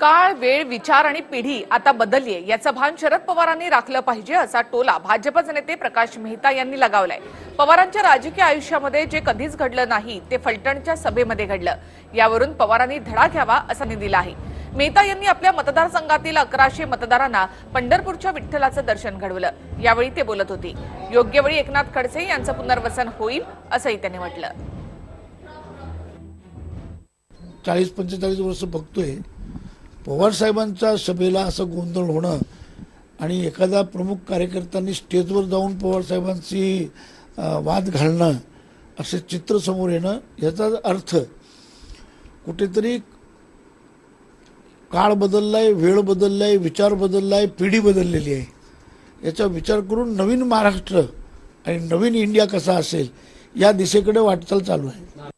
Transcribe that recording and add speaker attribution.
Speaker 1: काळ वेळ विचार आणि पिढी आता बदललीये याचं भान शरद पवारांनी राखलं पाहिजे असा टोला भाजपचे नेते प्रकाश मेहता यांनी लगावलाय. पवारांच्या राजकीय आयुष्यामध्ये जे कधीच घडलं नाही ते फलटणच्या सभेमध्ये घडलं. यावरून पवारांनी धडा घ्यावा असा दिला आहे. मेहता यांनी आपल्या मतदारसंघातील अकराशे मतदारांना पंढरपूरच्या विठ्ठलाचं दर्शन घडवलं. यावेळी ते बोलत होते. योग्य वेळी एकनाथ खडसे यांचं पुनर्वसन होईल असंही त्यांनी म्हटलं.
Speaker 2: चाळीस पंचेचाळीस वर्ष बघतोय. पवारसाहेबांच्या सभेला असं गोंधळ होणं आणि एखाद्या प्रमुख कार्यकर्त्यांनी स्टेजवर जाऊन पवारसाहेबांशी वाद घालणं असे चित्र समोर येणं याचा अर्थ कुठेतरी काळ बदललाय वेळ बदललाय विचार बदललाय पिढी बदललेली आहे. याचा विचार करून नवीन महाराष्ट्र आणि नवीन इंडिया कसा असेल या दिशेकडे वाटचाल चालू आहे.